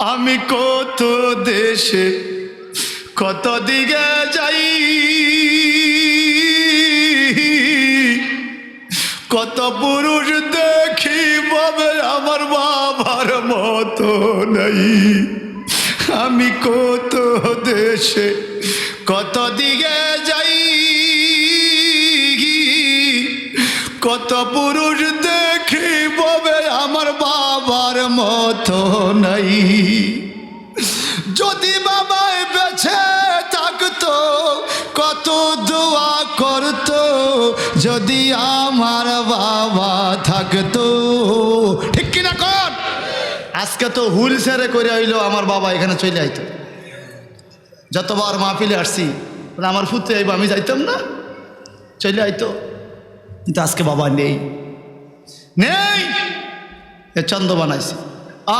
আমি কত দেশে কত দিকে যাই? কত পুরুষ দেখি বাবে আমার বাবার মতো নাই। আমি কত দেশে কত দিকে যাই? কত পুরুষ বাবার মতো নাই। যদি বাবাই বেছে থাকতো, কত দোয়া করতো, যদি আমার বাবা থাকতো। ঠিক কিনা কর? আজকে তো হুল সেরে করে হইল আমার বাবা এখানে চলে আইতো। যতবার মা মাহফিলে আসছি আমার ফুতে আইব, আমি যাইতাম না। চলে আইতো। কিন্তু আজকে বাবা নেই। নেই! এ চন্দ বানাইছে।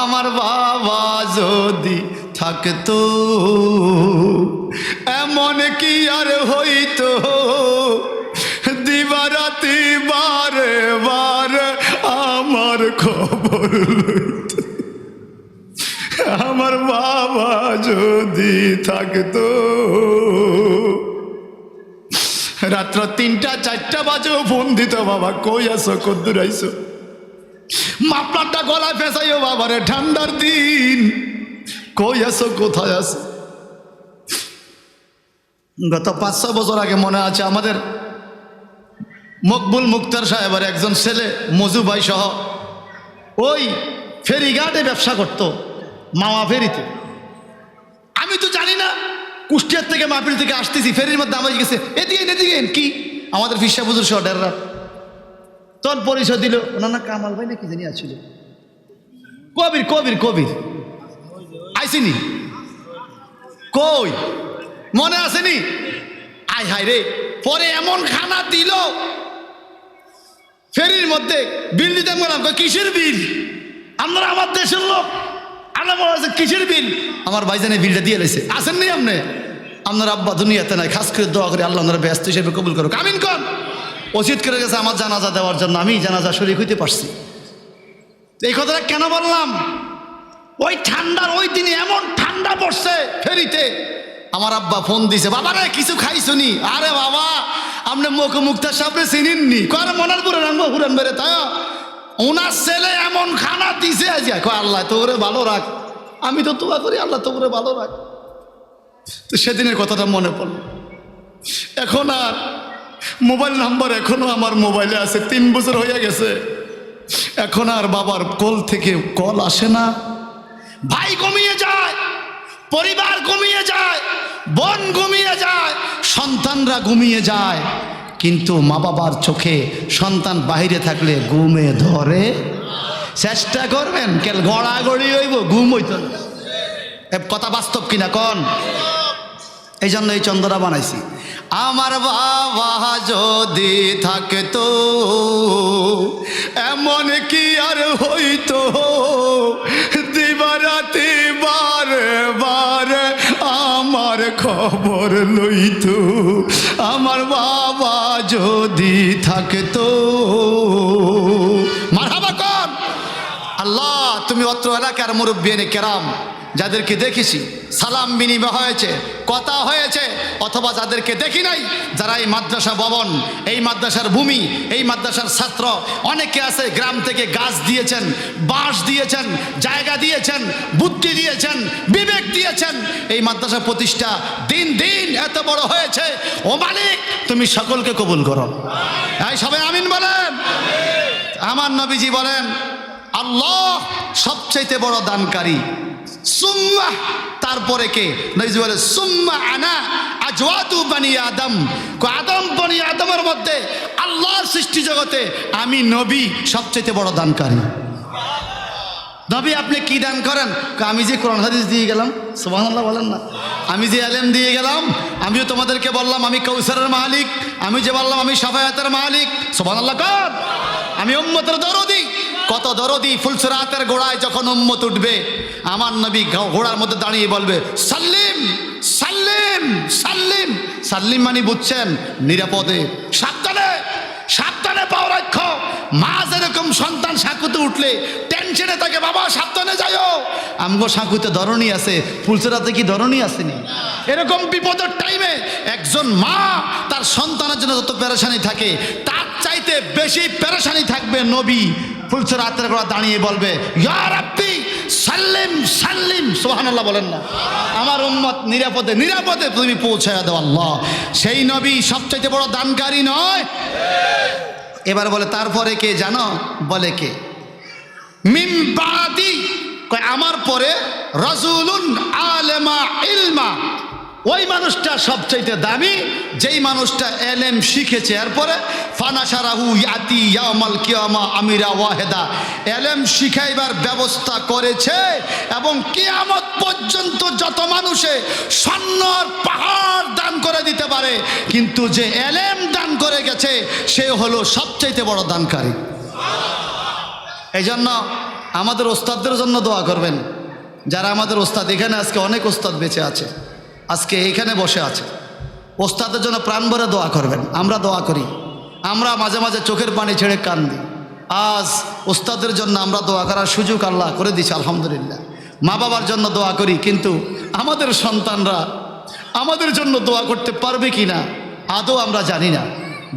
আমার বাবা যদি থাকতো, এমন কি আর হইতো? দিবারাতি বারে বারে আমার খবর আমার বাবা যদি থাকতো। রাত্র তিনটা, চারটা বাজেও ফোন দিত, বাবা, কই আছো? কদ্দুর আইসো মাপলারটা গলায় ফেসাইও বাবারে, ঠান্ডার দিন। কই আছো, কোথায় আছো? গত পাঁচশো বছর আগে মনে আছে আমাদের মকবুল মুক্তার সাহেবের একজন ছেলে, মজু ভাই সহ, ওই ফেরিঘাটে ব্যবসা করতো, মামা ফেরিতে। আমি তো জানি না, কুষ্টিয়ার থেকে মাহফিল থেকে আসতেছি, ফেরির মধ্যে আমার গেছে, এদিকে এদিকে কি? আমাদের ফিসা পুজোর সহ ডেররা তোর পরিচয় দিল। ওনার না, কামাল ভাই না কি জানি আছিল কবির কবির কবির। আইসিনি? কই? মনে আসেনি? আয় হায় রে, পরে এমন খানা দিল। ফেরির মধ্যে বিল দিতে বললাম কিসের বিল? আমরা আমার দেশের লোক। হচ্ছে কিসের বিল? আমার ভাইজানে বিলটা দিয়ে লাইছে। আসেননি আপনি? আপনার আব্বা দুনিয়াতে নাই, খাস করে দোয়া করে, আল্লাহ ব্যস্ত হিসেবে কবুল করো কামিন কন। উচিত করে গেছে আমার জানাজা দেওয়ার জন্য, আমি জানাজা শরীর হইতে পারছি। এই কথাটা কেন বললাম? ওই ঠান্ডার ওই দিনে এমন ঠান্ডা পড়ছে ফেরিতে। আমার আব্বা ফোন দিছে, বাবা রে, কিছু খাইছনি আরে বাবা, আপনি মুখ মুক্তার সামনে চিনিননি? কয় মনার পুরে রাখব হুরান বেড়ে তাই ওনার ছেলে এমন খানা দিছে আজ কয়, আল্লাহ, তোরে ভালো রাখ। আমি তো তোয়া করি, আল্লাহ, তোরে ভালো রাখ। তো সেদিনের কথাটা মনে পড়ল। এখন আর মোবাইল নাম্বার এখনও আমার মোবাইলে আছে, তিন বছর হয়ে গেছে। এখন আর বাবার কল থেকে কল আসে না। ভাই কমিয়ে যায়, পরিবার ঘুমিয়ে যায়, বোন ঘুমিয়ে যায়, সন্তানরা ঘুমিয়ে যায়। কিন্তু মা বাবার চোখে সন্তান বাহিরে থাকলে ঘুমে ধরে। চেষ্টা করবেন, কেল গড়াগড়ি হইব, ঘুম হইত। কথা বাস্তব কিনা কন? এই জন্য এই চন্দ্রা বানাইছি। আমার বাবা যদি থাকতো, এমন কি আর হইতো? দিবারাতি বারে বারে আমার খবর লইতো। আমার বাবা যদি থাকতো আল্লাহ, তুমি অত্র এলাকার মুরব্বিয়ানে কেরাম, যাদেরকে দেখেছি, সালাম বিনিময় হয়েছে। কথা হয়েছে, অথবা যাদেরকে দেখি নাই, যারা এই মাদ্রাসা ভবন, এই মাদ্রাসার ভূমি, এই মাদ্রাসার ছাত্র, অনেকে আছে গ্রাম থেকে গাছ দিয়েছেন, বাঁশ দিয়েছেন, জায়গা দিয়েছেন, বুদ্ধি দিয়েছেন, বিবেক দিয়েছেন। এই মাদ্রাসা প্রতিষ্ঠা দিন দিন এত বড় হয়েছে। ও মালিক, তুমি সকলকে কবুল করো। এই সবাই আমিন বলেন। আমার নবীজি বলেন, আল্লাহ সবচাইতে বড় দানকারী। সুম্মা। তারপরে কে? নবীজি বলে, সুম্মা আনা আজওয়াতু বানি আদম। আদম বানি আদমের মধ্যে আল্লাহর সৃষ্টি জগতে আমি নবী সবচেয়ে বড় দানকারী। নবী, আপনি কি দান করেন? আমি যে কোরআন হাদিস দিয়ে গেলাম, সুবহানাল্লাহ বলেন না। আমি যে আলেম দিয়ে গেলাম, আমিও তোমাদেরকে বললাম, আমি কৌসারের মালিক, আমি যে বললাম, আমি সাফায়াতের মালিক। সুবহানাল্লাহ কর। আমি উম্মতের দরদি। কত দরদি ফুলসরাতের গোড়ায় যখন উম্মত উঠবে আমার নবী ঘোড়ার মধ্যে দাঁড়িয়ে বলবে, সাল্লিম সাল্লিম সাল্লিম। সাল্লিম মানে বুঝছেন, নিরাপদে, সাবধানে সাবধানে পাও রাখ মা যেরকম সন্তান সাঁকুতে উঠলে টেনশনে থাকে, বাবা, সাবধানে যাইও। আমগো সাঁকুতে ধরনী আছে ফুলসেরাতে কি ধরনী আসেনি? এরকম বিপদের টাইমে একজন মা তার সন্তানের জন্য যত পেরেশানি থাকে, তার চাইতে বেশি পেরেশানি থাকবে নবী। ফুলসের হাতের গোড়া দাঁড়িয়ে বলবে, ইয়া রাব্বি সাল্লিম সাল্লিম সোহানাল্লাহ বলেন না। আমার উম্মত নিরাপদে নিরাপদে তুমি পৌঁছায় দাও আল্লাহ। সেই নবী সবচাইতে বড় দানকারী নয়। এবার বলে, তারপরে কে জানো? বলে কে? মিম আমার পরে রসুলুন আলেমা ইলমা। ওই মানুষটা সবচাইতে দামি। যেই মানুষটা এলেম শিখেছে, এরপরে ফানাসারাহু ইয়াতি ইয়ামাল কিয়ামা আমিরা ওয়াহেদা। এলেম শিখাইবার ব্যবস্থা করেছে এবং কিয়ামত পর্যন্ত যত মানুষে স্বর্ণর পাহাড় দান করে দিতে পারে, কিন্তু যে এলেম দান করে গেছে, সে হলো সবচাইতে বড় দানকারী। এই জন্য আমাদের ওস্তাদদের জন্য দোয়া করবেন। যারা আমাদের ওস্তাদ, এখানে আজকে অনেক ওস্তাদ বেঁচে আছে। আজকে এইখানে বসে আছে। ওস্তাদের জন্য প্রাণ ভরে দোয়া করবেন। আমরা দোয়া করি। আমরা মাঝে মাঝে চোখের পানি ছেড়ে কান্দি আজ ওস্তাদের জন্য আমরা দোয়া করার সুযোগ আল্লাহ করে দিচ্ছি আলহামদুলিল্লাহ। মা বাবার জন্য দোয়া করি, কিন্তু আমাদের সন্তানরা আমাদের জন্য দোয়া করতে পারবে কি না, আদৌ আমরা জানি না।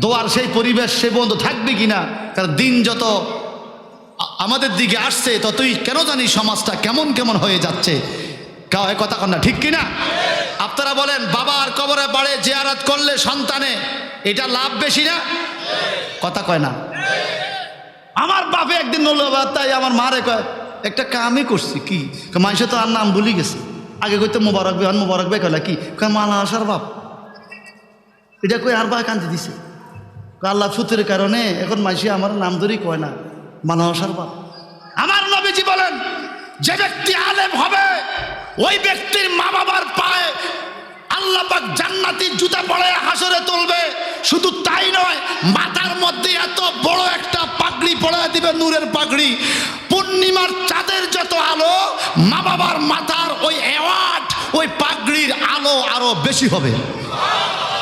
দোয়ার সেই পরিবেশ, সে বন্ধ থাকবে কি না, কারণ দিন যত আমাদের দিকে আসছে, ততই কেন জানি সমাজটা কেমন কেমন হয়ে যাচ্ছে। কাউ কথা কন্যা ঠিক কিনা আপনারা বলেন, বাবার কবরে বাড়ে জিয়ারত করলে সন্তানে এটা লাভ বেশি না? কথা কয় না। আমার বাপে একদিন নলো তাই আমার মারে কয়, একটা কামই করছি, কি? মানুষে তো আর নাম ভুলি গেছে। আগে কইতে মোবারক বে মোবারক বে কয়লা কি? কয় মালা আসার বাপ। এটা কই আর বা কান্দি দিছে? আল্লাহ ফুতের কারণে এখন মাইসি আমার নাম ধরেই কয় না। মানসার বাপ। আমার নবীজি বলেন, যে ব্যক্তি আলেম হবে, ওই ব্যক্তির মা বাবার পায়ে আল্লাহ পাক জান্নাতি জুতা পড়ে হাসরে তুলবে। শুধু তাই নয়, মাথার মধ্যে এত বড় একটা পাগড়ি পড়ে দিবে নূরের পাগড়ি। পূর্ণিমার চাঁদের যত আলো, মা বাবার মাথার ওই অ্যাওয়ার্ড, ওই পাগড়ির আলো আরও বেশি হবে।